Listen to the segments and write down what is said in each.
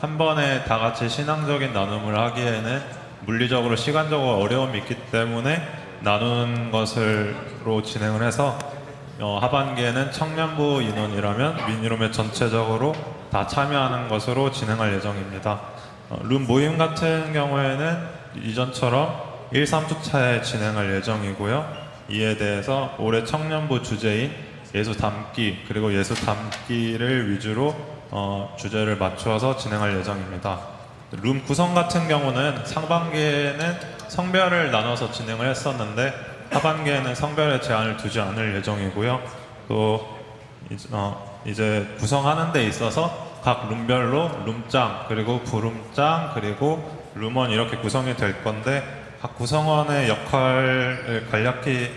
한 번에 다 같이 신앙적인 나눔을 하기에는 물리적으로 시간적으로 어려움이 있기 때문에 나눈 것으로 진행을 해서 어, 하반기에는 청년부 인원이라면 미니룸에 전체적으로 다 참여하는 것으로 진행할 예정입니다. 어, 룸 모임 같은 경우에는 이전처럼 1, 3주차에 진행할 예정이고요. 이에 대해서 올해 청년부 주제인 예수 담기 그리고 예수 담기를 위주로 어, 주제를 맞추어서 진행할 예정입니다. 룸 구성 같은 경우는 상반기에는 성별을 나눠서 진행을 했었는데 하반기에는 성별의 제한을 두지 않을 예정이고요. 또 이제, 어, 이제 구성하는 데 있어서 각 룸별로 룸장 그리고 부룸장 그리고 룸원 이렇게 구성이 될 건데 각 구성원의 역할을 간략히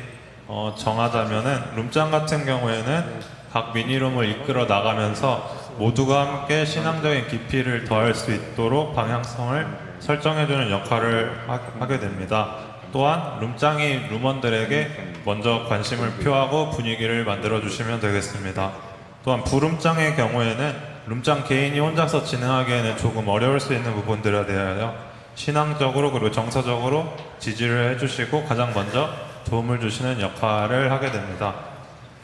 어, 정하자면은 룸장 같은 경우에는 각 미니룸을 이끌어 나가면서 모두가 함께 신앙적인 깊이를 더할 수 있도록 방향성을 설정해주는 역할을 하, 하게 됩니다. 또한 룸장이 룸원들에게 먼저 관심을 표하고 분위기를 만들어 주시면 되겠습니다. 또한 부룸장의 경우에는 룸장 개인이 혼자서 진행하기에는 조금 어려울 수 있는 부분들에 대하여 신앙적으로 그리고 정서적으로 지지를 해주시고 가장 먼저 도움을 주시는 역할을 하게 됩니다.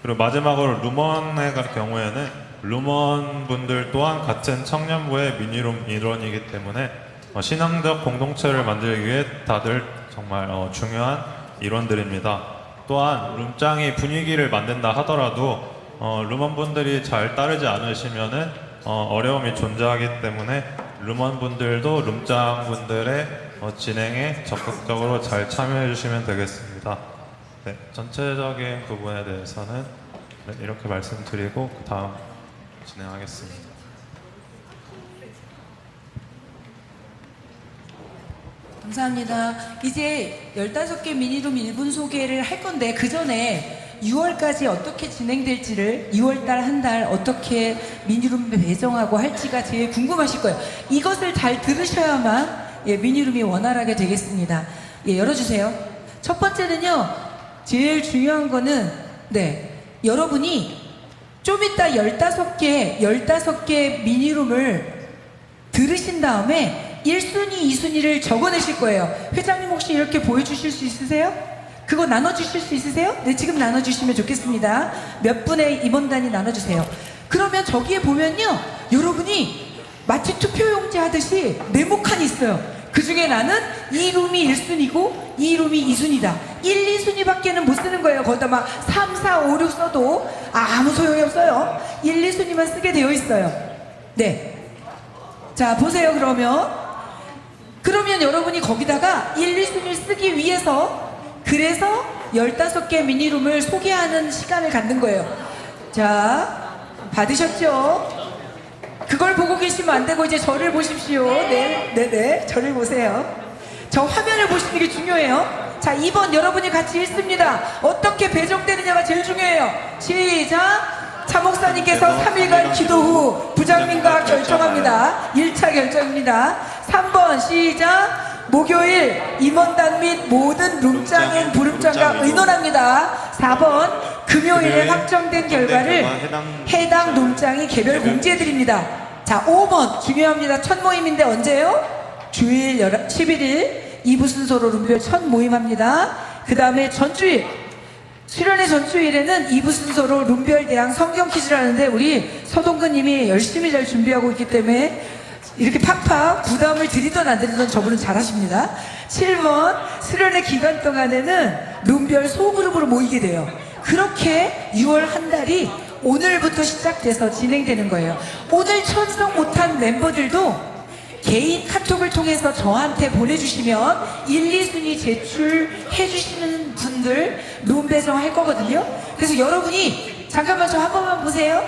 그리고 마지막으로 루먼의 경우에는 루먼 분들 또한 같은 청년부의 미니룸 일원이기 때문에 어, 신앙적 공동체를 만들기 위해 다들 정말 어, 중요한 일원들입니다. 또한 룸장이 분위기를 만든다 하더라도 어, 루먼 분들이 잘 따르지 않으시면은 어, 어려움이 존재하기 때문에 루먼 분들도 룸장 분들의 어, 진행에 적극적으로 잘 참여해 주시면 되겠습니다. 네, 전체적인 부분에 대해서는 네, 이렇게 말씀드리고 그 다음 진행하겠습니다. 감사합니다. 이제 15개 미니룸 1분 소개를 할 건데 그 전에 6월까지 어떻게 진행될지를 6월달 한 달 어떻게 미니룸 배정하고 할지가 제일 궁금하실 거예요. 이것을 잘 들으셔야만 예, 미니룸이 원활하게 되겠습니다. 예, 열어주세요. 첫 번째는요. 제일 중요한 거는 네 여러분이 좀 이따 15개 15개 미니룸을 들으신 다음에 1순위, 2순위를 적어내실 거예요. 회장님 혹시 이렇게 보여주실 수 있으세요? 그거 나눠주실 수 있으세요? 네, 지금 나눠주시면 좋겠습니다. 몇 분의 임원단이 나눠주세요. 그러면 저기에 보면요. 여러분이 마치 투표용지 하듯이 네모칸이 있어요. 그 중에 나는 이 룸이 1순위고 이 룸이 2순위다. 1, 2순위밖에는 못 쓰는 거예요. 거기다 막 3, 4, 5, 6 써도 아무 소용이 없어요. 1, 2순위만 쓰게 되어 있어요. 네. 자, 보세요, 그러면. 그러면 여러분이 거기다가 1, 2순위를 쓰기 위해서 그래서 15개 미니룸을 소개하는 시간을 갖는 거예요. 자, 받으셨죠? 그걸 보고 계시면 안 되고 이제 저를 보십시오. 네, 네, 네. 저를 보세요. 저 화면을 보시는 게 중요해요. 자, 2번 여러분이 같이 읽습니다. 어떻게 배정되느냐가 제일 중요해요. 시작! 차 목사님께서 3일간 기도 후 부장님과 결정합니다. 1차 결정입니다. 3번 시작! 목요일 임원단 및 모든 룸장인 부름장과 의논합니다. 4번 금요일에 확정된 결과를 해당 룸장이 개별 공지해드립니다. 자, 5번 중요합니다. 첫 모임인데 언제요? 주일 11일 2부 순서로 룸별 첫 모임합니다. 그 다음에 전주일 수련회 전주일에는 2부 순서로 룸별 대항 성경 퀴즈를 하는데 우리 서동근 님이 열심히 잘 준비하고 있기 때문에 이렇게 팍팍 부담을 드리던 안 드리던 저분은 잘하십니다. 7번 수련회 기간 동안에는 룸별 소그룹으로 모이게 돼요. 그렇게 6월 한 달이 오늘부터 시작돼서 진행되는 거예요. 오늘 참석 못한 멤버들도 개인 카톡을 통해서 저한테 보내주시면 1, 2순위 제출해 주시는 분들 룸 배정 할 거거든요. 그래서 여러분이 잠깐만 저 한 번만 보세요.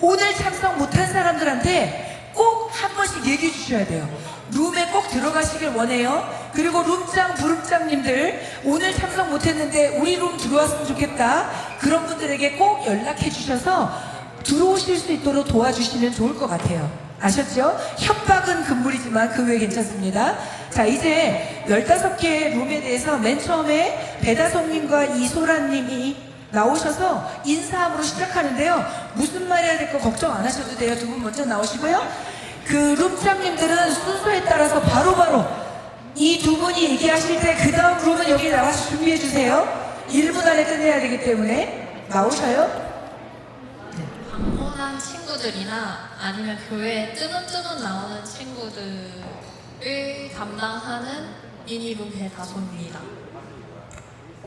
오늘 참석 못한 사람들한테 꼭 한 번씩 얘기해 주셔야 돼요. 룸에 꼭 들어가시길 원해요. 그리고 룸장, 부룸장님들 오늘 참석 못했는데 우리 룸 들어왔으면 좋겠다. 그런 분들에게 꼭 연락해 주셔서 들어오실 수 있도록 도와주시면 좋을 것 같아요. 아셨죠? 협박은 금물이지만 그 외에 괜찮습니다. 자, 이제 15개의 룸에 대해서 맨 처음에 배다솜님과 이소라님이 나오셔서 인사함으로 시작하는데요. 무슨 말 해야 될 거 걱정 안 하셔도 돼요. 두 분 먼저 나오시고요. 그 룸장님들은 순서에 따라서 바로바로 이 두 분이 얘기하실 때 그 다음 룸은 여기 나와서 준비해 주세요. 1분 안에 끝내야 되기 때문에 나오셔요. 방문한 친구들이나 아니면 교회에 뜨문뜨문 나오는 친구들을 담당하는 미니룸의 다솜입니다.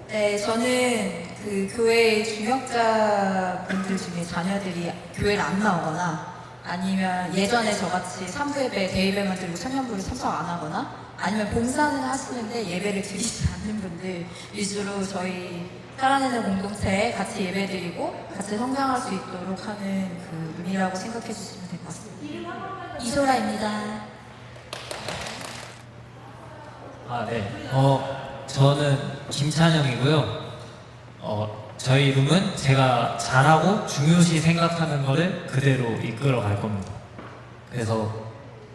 네, 저는 그 교회 중역자분들 중에 자녀들이 교회를 안 나오거나 아니면 예전에 저같이 3부 예배, 대예배만 드리고 청년부를 참석 안 하거나 아니면 봉사는 하시는데 예배를 드리지 않는 분들 위주로 저희 살아내는 공동체에 같이 예배 드리고 같이 성장할 수 있도록 하는 그 의미라고 생각해 주시면. 이소라입니다. 아, 네. 어, 저는 김찬영이고요. 어, 저희 룸은 제가 잘하고 중요시 생각하는 거를 그대로 이끌어 갈 겁니다. 그래서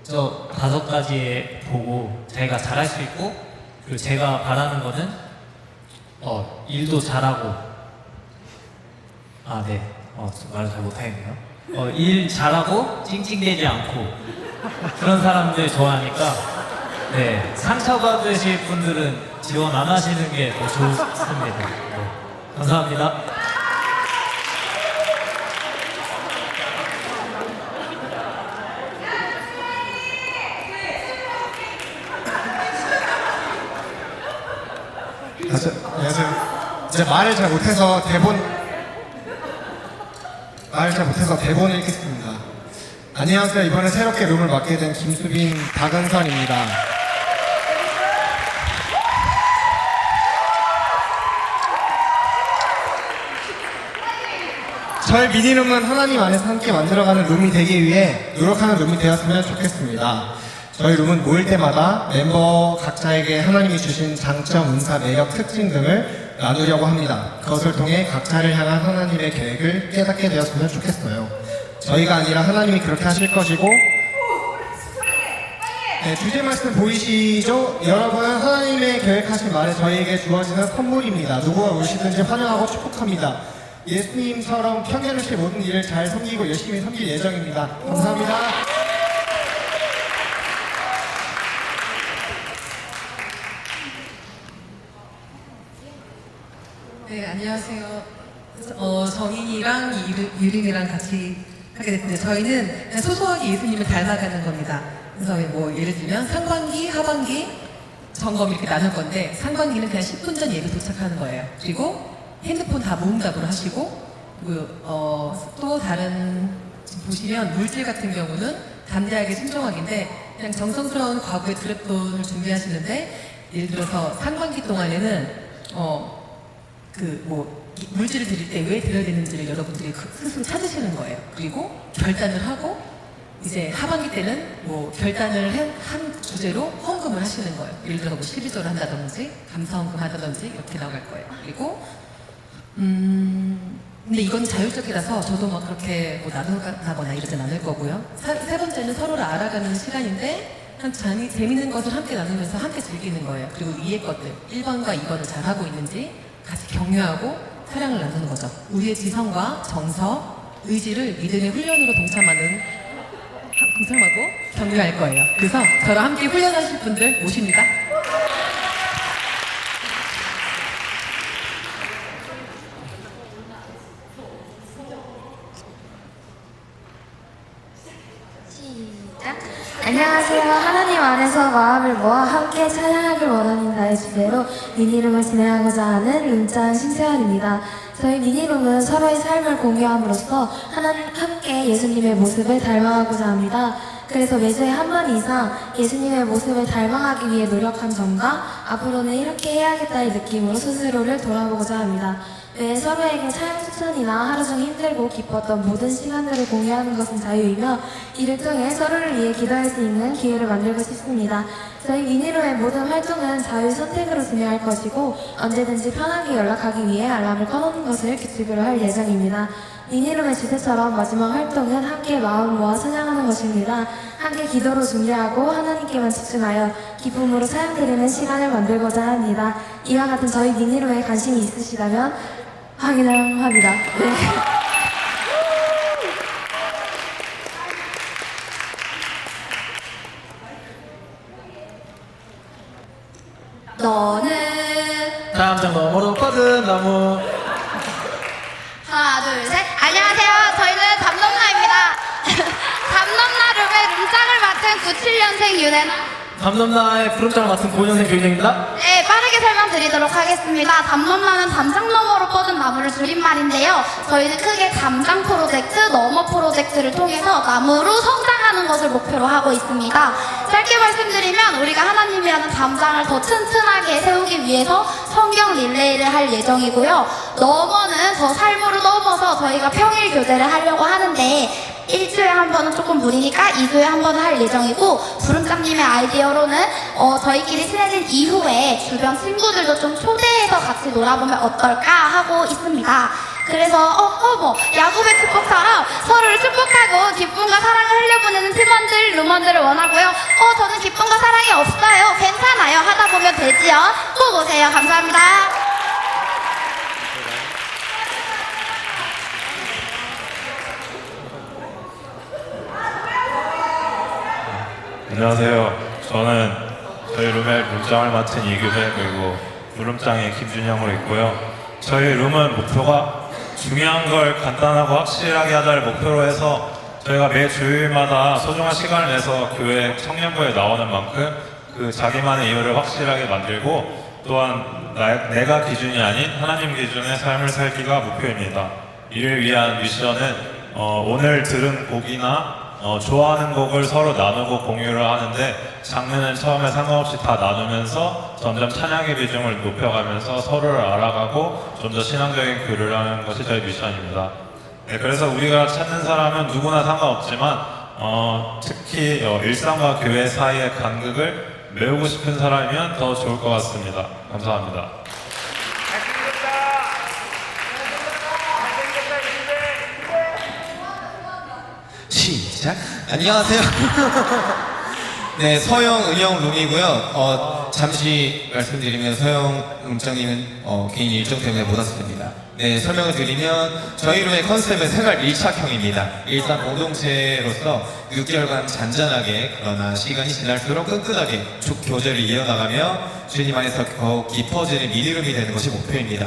저 다섯 가지에 보고 제가 잘할 수 있고 그리고 제가 바라는 거는 어, 일도 잘하고 아, 네. 어, 좀 말을 잘 못하겠네요. 어, 일 잘하고 찡찡대지 않고 그런 사람들 좋아하니까 네, 상처받으실 분들은 지원 안 하시는 게 더 좋습니다. 네, 감사합니다. 아, 저, 안녕하세요. 이제 말을 잘 못해서 대본 말을 잘 못해서 대본을 읽겠습니다. 안녕하세요. 이번에 새롭게 룸을 맡게 된 김수빈 박은선입니다. 저희 미니룸은 하나님 안에서 함께 만들어가는 룸이 되기 위해 노력하는 룸이 되었으면 좋겠습니다. 저희 룸은 모일 때마다 멤버 각자에게 하나님이 주신 장점, 은사, 매력, 특징 등을 나누려고 합니다. 그것을 통해 각자를 향한 하나님의 계획을 깨닫게 되었으면 좋겠어요. 저희가 아니라 하나님이 그렇게 하실 것이고 네, 주제 말씀 보이시죠? 여러분은 하나님의 계획하신 말에 저희에게 주어지는 선물입니다. 누구가 오시든지 환영하고 축복합니다. 예수님처럼 평행하실 모든 일을 잘 섬기고 열심히 섬길 예정입니다. 감사합니다. 네, 안녕하세요. 어, 정인이랑 유림이랑 같이 하게 됐는데 저희는 소소하게 예수님을 닮아가는 겁니다. 그래서 뭐 예를 들면 상반기, 하반기, 점검 이렇게 나눌 건데 상반기는 그냥 10분 전 예배 도착하는 거예요. 그리고 핸드폰 다 모음답으로 하시고 그리고 어, 또 다른 보시면 물질 같은 경우는 담대하게 순종하기인데 그냥 정성스러운 과거의 드랩돈을 준비하시는데 예를 들어서 상반기 동안에는 어, 그 뭐 물질을 드릴 때 왜 드려야 되는지를 여러분들이 그 스스로 찾으시는 거예요. 그리고 결단을 하고 이제 하반기 때는 뭐 결단을 한, 한 주제로 헌금을 하시는 거예요. 예를 들어 뭐 12조를 한다든지 감사헌금 하다든지 이렇게 나갈 거예요. 그리고 음 근데 이건 자율적이라서 저도 막 그렇게 뭐 나누거나 이러진 않을 거고요. 사- 세 번째는 서로를 알아가는 시간인데 한 재미, 재밌는 것을 함께 나누면서 함께 즐기는 거예요. 그리고 위에 것들 1번과 2번을 잘 하고 있는지 같이 격려하고 사랑을 나누는 거죠. 우리의 지성과 정서, 의지를 믿음의 훈련으로 동참하는 하- 동참하고 격려할 거예요. 그래서 저랑 함께 훈련하실 분들 모십니다. 시작. 안녕하세요. 하나님 안에서 마음을 모아 함께 찬양하길 원하는 나의 주제로 미니룸을 진행하고자 하는 룸장 신세환입니다. 저희 미니룸은 서로의 삶을 공유함으로써 하나님 함께 예수님의 모습을 닮아가고자 합니다. 그래서 매주에 한 번 이상 예수님의 모습을 닮아가기 위해 노력한 점과 앞으로는 이렇게 해야겠다의 느낌으로 스스로를 돌아보고자 합니다. 매 서로에게 찬양 추천이나 하루 중 힘들고 기뻤던 모든 시간들을 공유하는 것은 자유이며 이를 통해 서로를 위해 기도할 수 있는 기회를 만들고 싶습니다. 저희 미니로의 모든 활동은 자유 선택으로 진행할 것이고 언제든지 편하게 연락하기 위해 알람을 꺼놓는 것을 규칙으로 할 예정입니다. 미니룸의 주제처럼 마지막 활동은 함께 마음 모아 찬양하는 것입니다. 함께 기도로 준비하고 하나님께만 집중하여 기쁨으로 찬양드리는 시간을 만들고자 합니다. 이와 같은 저희 미니룸에 관심이 있으시다면 확인합니다. 네. 너는 다음 장 너머로 뻗은 나무 하나 둘 셋. 안녕하세요. 저희는 담넘나입니다. 담넘나 룸의 룸장을 맡은 97년생 유래나. 담nom나의 부름장을 맡은 고년생 교인입니다. 네 빠르게 설명드리도록 하겠습니다. 담nom나는 담장 너머로 뻗은 나무를 줄임말인데요. 저희는 크게 담장 프로젝트 너머 프로젝트를 통해서 나무로 성장하는 것을 목표로 하고 있습니다. 짧게 말씀드리면 우리가 하나님이라는 담장을 더 튼튼하게 세우기 위해서 성경 릴레이를 할 예정이고요. 너머는 더 삶으로 넘어서 저희가 평일 교제를 하려고 하는데 일주일에 한 번은 조금 무리니까 2주에 한 번은 할 예정이고 부름장님의 아이디어로는 어, 저희끼리 친해진 이후에 주변 친구들도 좀 초대해서 같이 놀아보면 어떨까 하고 있습니다. 그래서 어, 어, 뭐 야곱의 축복처럼 서로를 축복하고 기쁨과 사랑을 흘려보내는 팀원들, 루먼들을 원하고요. 어, 저는 기쁨과 사랑이 없어요. 괜찮아요. 하다 보면 되지요. 꼭 오세요. 감사합니다. 안녕하세요. 저는 저희 룸의 룸장을 맡은 이규배 그리고 부름장의 김준영으로 있고요. 저희 룸은 목표가 중요한 걸 간단하고 확실하게 하자를 목표로 해서 저희가 매 주일마다 소중한 시간을 내서 교회 청년부에 나오는 만큼 그 자기만의 이유를 확실하게 만들고 또한 나- 내가 기준이 아닌 하나님 기준의 삶을 살기가 목표입니다. 이를 위한 미션은 어, 오늘 들은 곡이나 어, 좋아하는 곡을 서로 나누고 공유를 하는데 장르는 처음에 상관없이 다 나누면서 점점 찬양의 비중을 높여가면서 서로를 알아가고 좀 더 신앙적인 교류를 하는 것이 저희 미션입니다. 네, 그래서 우리가 찾는 사람은 누구나 상관없지만 어, 특히 어, 일상과 교회 사이의 간극을 메우고 싶은 사람이면 더 좋을 것 같습니다. 감사합니다. 시 작. 안녕하세요. 네, 서영 은영 룸이고요. 어, 잠시 말씀드리면 서영 룸장님은 어, 개인 일정 때문에 못 왔습니다. 네, 설명을 드리면 저희 룸의 컨셉은 생활 밀착형입니다. 일단 공동체로서 6개월간 잔잔하게 그러나 시간이 지날수록 끈끈하게 쭉 교제를 이어나가며 주님 안에서 더욱 깊어지는 미니룸이 되는 것이 목표입니다.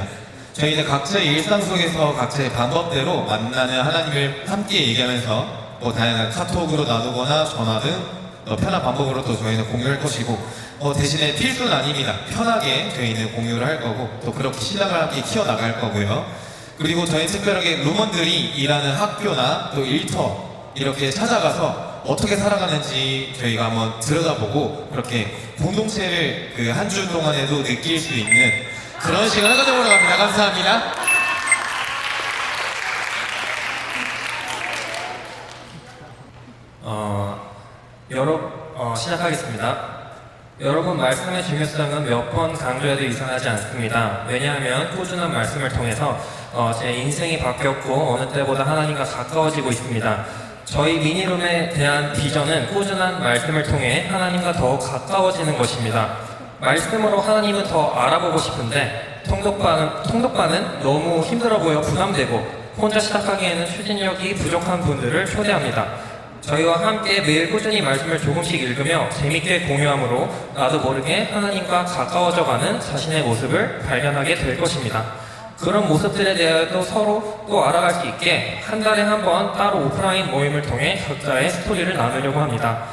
저희는 각자의 일상 속에서 각자의 방법대로 만나는 하나님을 함께 얘기하면서 뭐 다양한 카톡으로 나누거나 전화 등 어, 편한 방법으로 또 저희는 공유할 것이고 어, 대신에 필수는 아닙니다. 편하게 저희는 공유를 할 거고 또 그렇게 신앙을 함께 키워나갈 거고요. 그리고 저희 특별하게 루먼들이 일하는 학교나 또 일터 이렇게 찾아가서 어떻게 살아가는지 저희가 한번 들여다보고 그렇게 공동체를 그 한 주 동안에도 느낄 수 있는 그런 시간을 가져보러 갑니다. 감사합니다. 어, 여러 어, 시작하겠습니다. 여러분 말씀의 중요성은 몇 번 강조해도 이상하지 않습니다. 왜냐하면 꾸준한 말씀을 통해서 어, 제 인생이 바뀌었고 어느 때보다 하나님과 가까워지고 있습니다. 저희 미니룸에 대한 비전은 꾸준한 말씀을 통해 하나님과 더욱 가까워지는 것입니다. 말씀으로 하나님은 더 알아보고 싶은데 통독반은, 통독반은 너무 힘들어 보여 부담되고 혼자 시작하기에는 추진력이 부족한 분들을 초대합니다. 저희와 함께 매일 꾸준히 말씀을 조금씩 읽으며 재밌게 공유함으로 나도 모르게 하나님과 가까워져가는 자신의 모습을 발견하게 될 것입니다. 그런 모습들에 대해서 서로 또 알아갈 수 있게 한 달에 한 번 따로 오프라인 모임을 통해 각자의 스토리를 나누려고 합니다.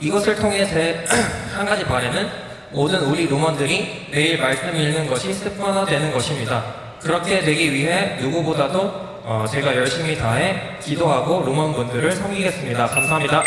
이것을 통해 제 한 가지 바람은 모든 우리 루먼들이 매일 말씀 읽는 것이 습관화되는 것입니다. 그렇게 되기 위해 누구보다도 어, 제가 열심히 다해 기도하고 루먼분들을 섬기겠습니다. 감사합니다.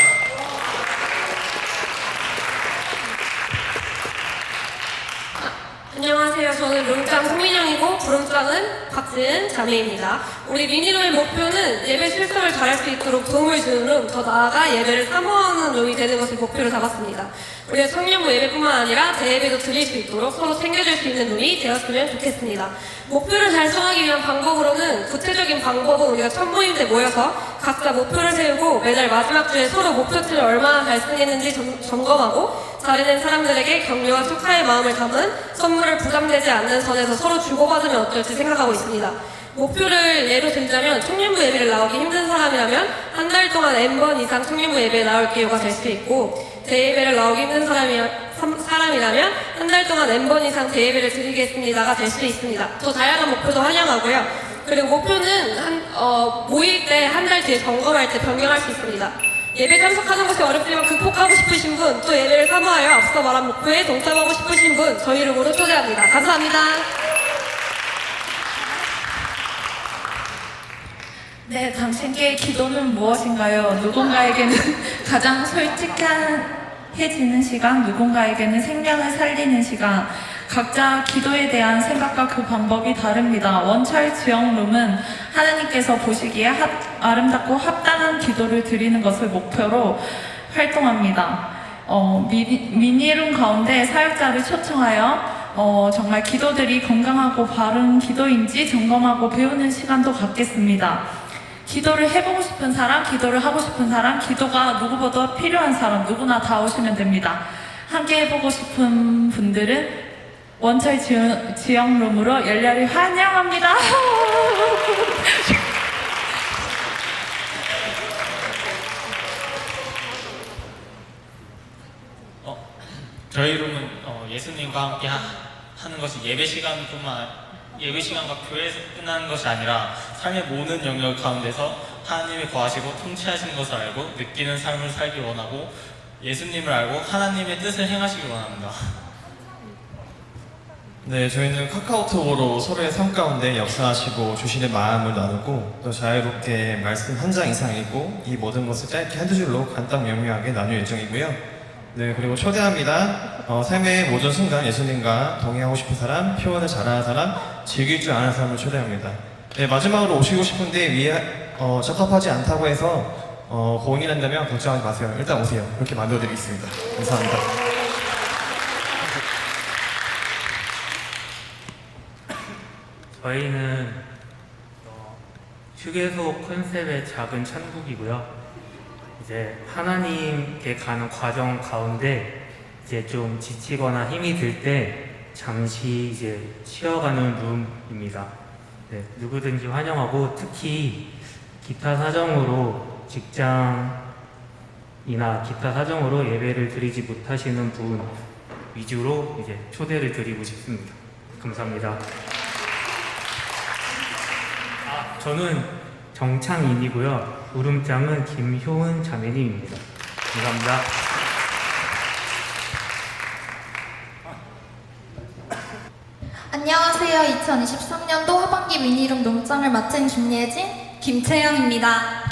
안녕하세요. 저는 룸장 송민영이고 부름장은 박지은 자매입니다. 우리 미니룸의 목표는 예배 실습을 잘할 수 있도록 도움을 주는 룸, 더 나아가 예배를 사모하는 룸이 되는 것을 목표로 잡았습니다. 우리가 청년부 예배뿐만 아니라 대예배도 드릴 수 있도록 서로 챙겨줄 수 있는 룸이 되었으면 좋겠습니다. 목표를 달성하기 위한 방법으로는 구체적인 방법은 우리가 첫 모임 때 모여서 각자 목표를 세우고 매달 마지막 주에 서로 목표치를 얼마나 달성했는지 점, 점검하고 잘해낸 사람들에게 격려와 축하의 마음을 담은 선물을 부담되지 않는 선에서 서로 주고받으면 어떨지 생각하고 있습니다. 목표를 예로 들자면 청년부 예배를 나오기 힘든 사람이라면 한 달 동안 N번 이상 청년부 예배에 나올 기회가 될 수 있고 대예배를 나오기 힘든 사람이라면 한 달 동안 N번 이상 대예배를 드리겠습니다가 될 수 있습니다. 더 다양한 목표도 환영하고요. 그리고 목표는 한, 어, 모일 때 한 달 뒤에 점검할 때 변경할 수 있습니다. 예배 참석하는 것이 어렵지만 극복하고 싶으신 분, 또 예배를 사모하여 앞서 말한 목표에 동참하고 싶으신 분, 저희 이름으로 초대합니다. 감사합니다. 네, 당신께 기도는 무엇인가요? 누군가에게는 가장 솔직해지는 시간, 누군가에게는 생명을 살리는 시간. 각자 기도에 대한 생각과 그 방법이 다릅니다. 원철 지영룸은 하나님께서 보시기에 합- 아름답고 합당한 기도를 드리는 것을 목표로 활동합니다. 어, 미니, 미니룸 가운데 사역자를 초청하여 어, 정말 기도들이 건강하고 바른 기도인지 점검하고 배우는 시간도 갖겠습니다. 기도를 해보고 싶은 사람, 기도를 하고 싶은 사람, 기도가 누구보다 필요한 사람, 누구나 다 오시면 됩니다. 함께 해보고 싶은 분들은 원철 지영, 지영룸으로 열렬히 환영합니다. 어, 저희 룸은 어, 예수님과 함께 하, 하는 것이 예배 시간뿐만 예배 시간과 교회에서 끝나는 것이 아니라 삶의 모든 영역 가운데서 하나님이 거하시고 통치하시는 것을 알고 느끼는 삶을 살기 원하고 예수님을 알고 하나님의 뜻을 행하시기 원합니다. 네, 저희는 카카오톡으로 서로의 삶 가운데 역사하시고 주시는 마음을 나누고 또 자유롭게 말씀 한 장 이상 읽고 이 모든 것을 짧게 한두 줄로 간단 명료하게 나눌 예정이고요. 네, 그리고 초대합니다. 어, 삶의 모든 순간 예수님과 동행하고 싶은 사람, 표현을 잘하는 사람, 즐길 줄 아는 사람을 초대합니다. 네, 마지막으로 오시고 싶은데 위에 어, 적합하지 않다고 해서 어, 고민한다면 걱정하지 마세요. 일단 오세요. 그렇게 만들어드리겠습니다. 감사합니다. 저희는 어, 휴게소 컨셉의 작은 천국이고요. 이제 하나님께 가는 과정 가운데 이제 좀 지치거나 힘이 들 때 잠시 이제 쉬어가는 룸입니다. 네, 누구든지 환영하고 특히 기타 사정으로 직장이나 기타 사정으로 예배를 드리지 못하시는 분 위주로 이제 초대를 드리고 싶습니다. 감사합니다. 아, 저는 정창인이고요. 울음장은 김효은 자매님입니다. 감사합니다. 안녕하세요. 2023년도 하반기 미니룸 농장을 맡은 김예진, 김채영입니다.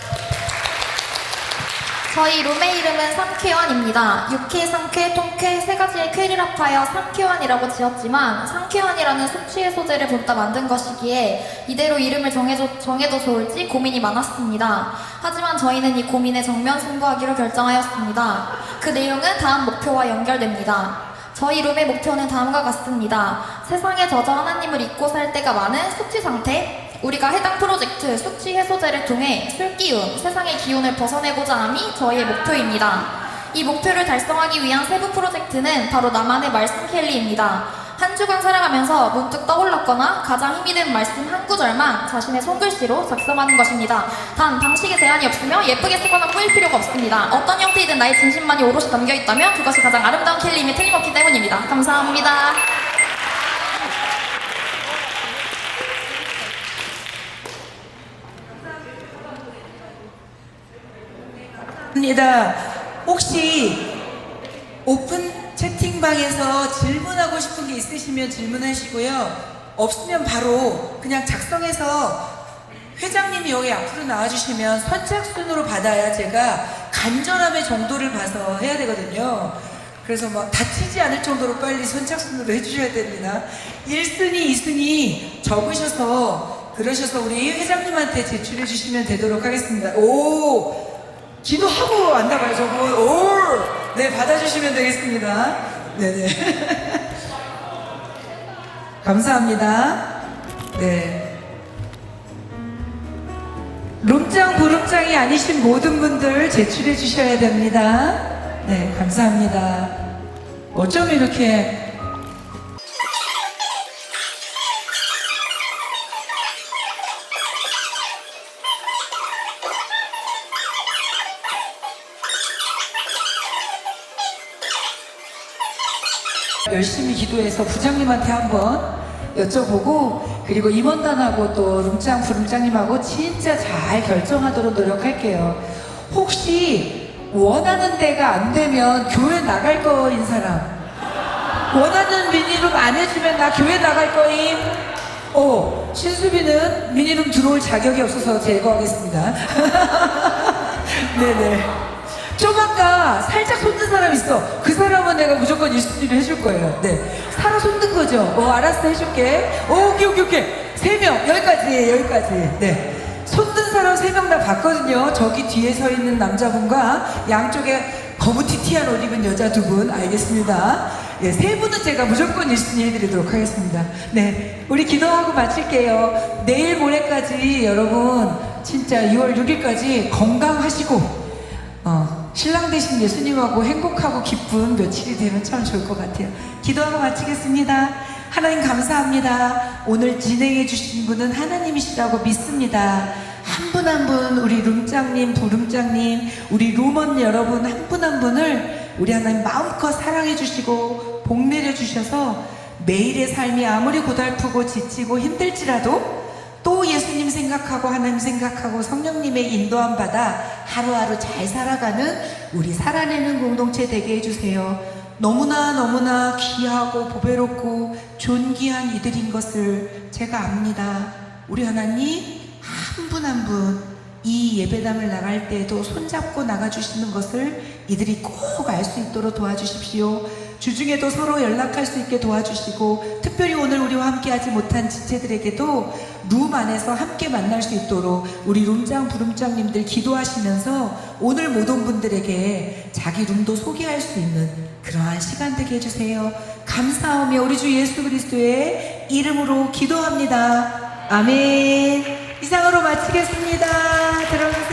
저희 룸의 이름은 상쾌원입니다. 육회, 상쾌, 통쾌 세 가지의 쾌를 합하여 상쾌원이라고 지었지만 상쾌원이라는 숙취의 소재를 본따 만든 것이기에 이대로 이름을 정해줘, 정해도 좋을지 고민이 많았습니다. 하지만 저희는 이 고민에 정면 승부하기로 결정하였습니다. 그 내용은 다음 목표와 연결됩니다. 저희 룸의 목표는 다음과 같습니다. 세상에 젖어 하나님을 잊고 살 때가 많은 숙취 상태. 우리가 해당 프로젝트 숙취 해소제를 통해 술기운, 세상의 기운을 벗어내고자 함이 저희의 목표입니다. 이 목표를 달성하기 위한 세부 프로젝트는 바로 나만의 말씀 캘리입니다. 한 주간 살아가면서 문득 떠올랐거나 가장 힘이 든 말씀 한 구절만 자신의 손글씨로 작성하는 것입니다. 단 방식에 제한이 없으며 예쁘게 쓰거나 꾸밀 필요가 없습니다. 어떤 형태이든 나의 진심만이 오롯이 담겨 있다면 그것이 가장 아름다운 캘리임이 틀림없기 때문입니다. 감사합니다. 입니다. 혹시 오픈 채팅방에서 질문하고 싶은 게 있으시면 질문하시고요. 없으면 바로 그냥 작성해서 회장님이 여기 앞으로 나와주시면 선착순으로 받아야 제가 간절함의 정도를 봐서 해야 되거든요. 그래서 막 다치지 않을 정도로 빨리 선착순으로 해주셔야 됩니다. 1순위, 2순위 적으셔서 그러셔서 우리 회장님한테 제출해 주시면 되도록 하겠습니다. 오! 기도하고 왔나 봐요, 저분. 오! 네, 받아주시면 되겠습니다. 네네. 감사합니다. 네. 룸장, 부룸장이 아니신 모든 분들 제출해 주셔야 됩니다. 네, 감사합니다. 어쩜 이렇게 기도해서 부장님한테 한번 여쭤보고 그리고 임원단하고 또 룸장 부룸장님하고 진짜 잘 결정하도록 노력할게요. 혹시 원하는 데가 안 되면 교회 나갈 거인 사람 원하는 미니룸 안 해주면 나 교회 나갈 거임. 어, 신수비는 미니룸 들어올 자격이 없어서 제거하겠습니다. 네네. 좀 아까 살짝 손든 사람 있어. 그 사람은 내가 무조건 1순위를 해줄 거예요. 네. 살아 손든 거죠. 어, 알았어, 해줄게. 오, 오케이, 오케이, 오케이. 세 명, 여기까지, 여기까지. 네. 손든 사람 세 명 다 봤거든요. 저기 뒤에 서 있는 남자분과 양쪽에 거무티 티한 옷 입은 여자 두 분, 알겠습니다. 예, 세 분은 제가 무조건 1순위 해드리도록 하겠습니다. 네. 우리 기도하고 마칠게요. 내일 모레까지 여러분, 진짜 2월 6일까지 건강하시고, 어, 신랑 되신 예수님하고 행복하고 기쁜 며칠이 되면 참 좋을 것 같아요. 기도하고 마치겠습니다. 하나님 감사합니다. 오늘 진행해 주신 분은 하나님이시라고 믿습니다. 한 분 한 분 우리 룸장님, 부룸장님, 우리 룸원 여러분 한 분한 분을 우리 하나님 마음껏 사랑해 주시고 복 내려 주셔서 매일의 삶이 아무리 고달프고 지치고 힘들지라도 또 예수님 생각하고 하나님 생각하고 성령님의 인도함 받아 하루하루 잘 살아가는 우리 살아내는 공동체 되게 해주세요. 너무나 너무나 귀하고 보배롭고 존귀한 이들인 것을 제가 압니다. 우리 하나님 한 분 한 분 이 예배당을 나갈 때에도 손잡고 나가주시는 것을 이들이 꼭 알 수 있도록 도와주십시오. 주중에도 서로 연락할 수 있게 도와주시고 특별히 오늘 우리와 함께하지 못한 지체들에게도 룸 안에서 함께 만날 수 있도록 우리 룸장 부룸장님들 기도하시면서 오늘 모든 분들에게 자기 룸도 소개할 수 있는 그러한 시간 되게 해주세요. 감사하며 우리 주 예수 그리스도의 이름으로 기도합니다. 아멘. 이상으로 마치겠습니다. 들어가세요.